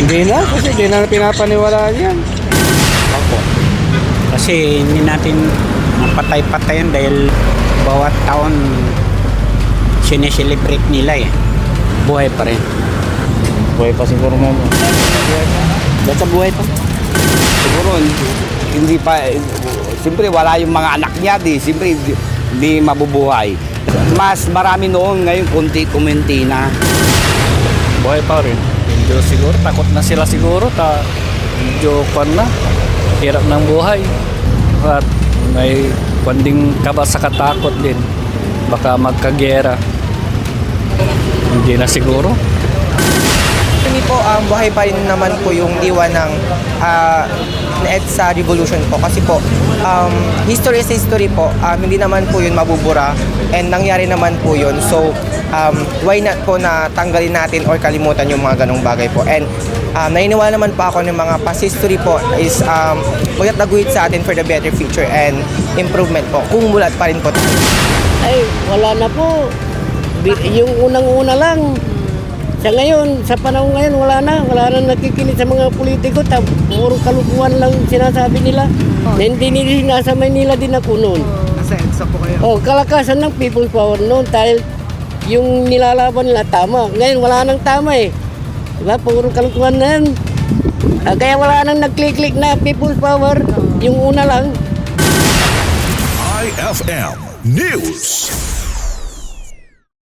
Hindi na, kasi hindi na pinapaniwalaan yan. Opo. Kasi hindi natin mapatay-patayan dahil bawat taon sineselebrate nila eh. Buhay pa rin. Buhay pa siguro mo. Basta buhay pa. Siguro hindi pa, siyempre wala yung mga anak niya di, siyempre hindi, hindi mabubuhay. Mas marami noon, ngayon konti-kuminti na. Buhay pa rin. Medyo siguro, takot na sila siguro. Ta, medyo kwan na. Hirap ng buhay. At may kwanding kaba sa katakot din. Baka magkagera. Hindi na siguro. Actually po, ang buhay pa rin naman po yung diwa ng ah, na EDSA Revolution po. Kasi po, um, history is history po. Um, hindi naman po yun mabubura. And nangyari naman po yun. So, um, why not po na tanggalin natin or kalimutan yung mga ganong bagay po. And um, naniniwala naman po ako ng mga past history po is um, magtataguhit sa atin for the better future and improvement po. Kung mulat pa rin po. Ay, wala na po. Yung unang-una lang. Sa ngayon, sa panahon ngayon, wala na. Wala na nakikinig sa mga politiko. Ta, puro kalukuhan lang sinasabi nila. Na hindi nila nasa Manila din ako noon. Nasa EDSA po kayo. Oh, kalakasan ng people's power noon dahil yung nilalaban nila tama. Ngayon, wala nang tama eh. Diba? Puro kalukuhan na yan. Ah, kaya wala nang nag-click-click na people's power. Yung una lang. IFM News.